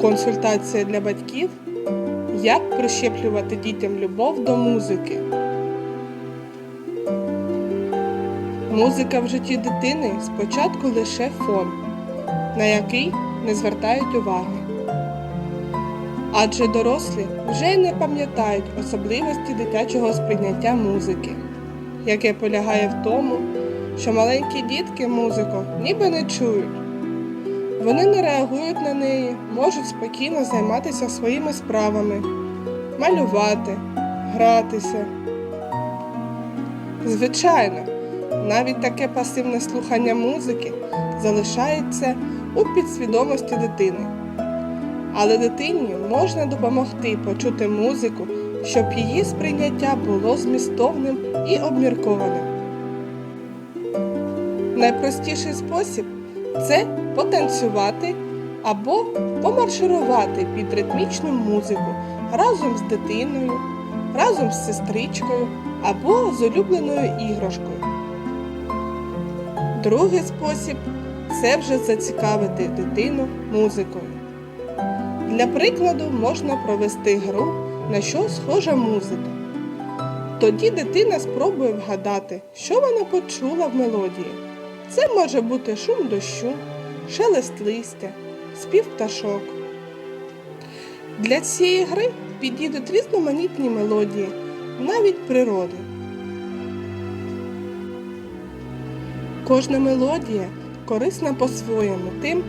Консультація для батьків. Як прищеплювати дітям любов до музики. Музика в житті дитини спочатку лише фон, на який не звертають уваги. Адже дорослі вже й не пам'ятають особливості дитячого сприйняття музики, яке полягає в тому, що маленькі дітки музику ніби не чують. Вони не реагують на неї, можуть спокійно займатися своїми справами, малювати, гратися. Звичайно, навіть таке пасивне слухання музики залишається у підсвідомості дитини. Але дитині можна допомогти почути музику, щоб її сприйняття було змістовним і обміркованим. Найпростіший спосіб це потанцювати або помарширувати під ритмічну музику разом з дитиною, разом з сестричкою або з улюбленою іграшкою. Другий спосіб це вже зацікавити дитину музикою. Для прикладу можна провести гру, на що схожа музика. Тоді дитина спробує вгадати, що вона почула в мелодії. Це може бути шум дощу, шелест листя, спів пташок. Для цієї гри підійдуть різноманітні мелодії, навіть природи. Кожна мелодія корисна по-своєму тим,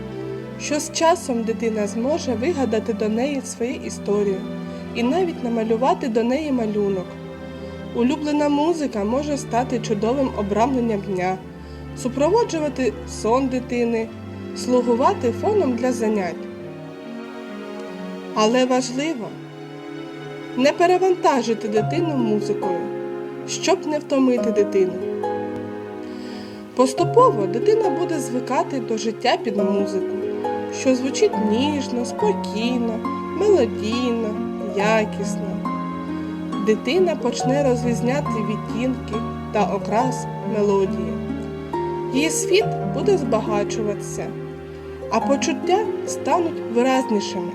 що з часом дитина зможе вигадати до неї свою історію і навіть намалювати до неї малюнок. Улюблена музика може стати чудовим обрамленням дня, супроводжувати сон дитини, слугувати фоном для занять. Але важливо не перевантажити дитину музикою, щоб не втомити дитину. Поступово дитина буде звикати до життя під музику, що звучить ніжно, спокійно, мелодійно, якісно. Дитина почне розрізняти відтінки та окрас мелодії. Її світ буде збагачуватися, а почуття стануть виразнішими.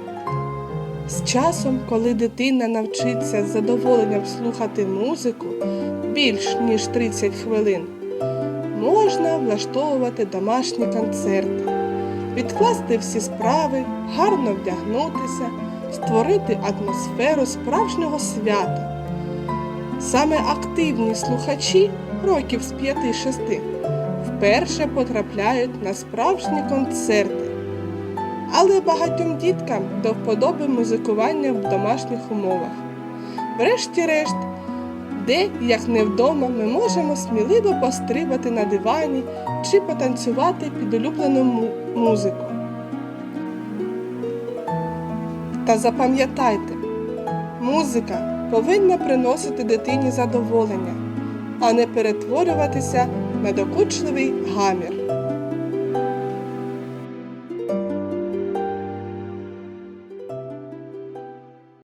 З часом, коли дитина навчиться з задоволенням слухати музику більш ніж 30 хвилин, можна влаштовувати домашні концерти, відкласти всі справи, гарно вдягнутися, створити атмосферу справжнього свята. Саме активні слухачі років з 5-6 вперше потрапляють на справжні концерти. Але багатьом діткам до вподоби музикування в домашніх умовах. Врешті-решт, де, як не вдома, ми можемо сміливо пострибати на дивані чи потанцювати під улюблену му- музику. Та запам'ятайте, музика повинна приносити дитині задоволення, а не перетворюватися на гамір.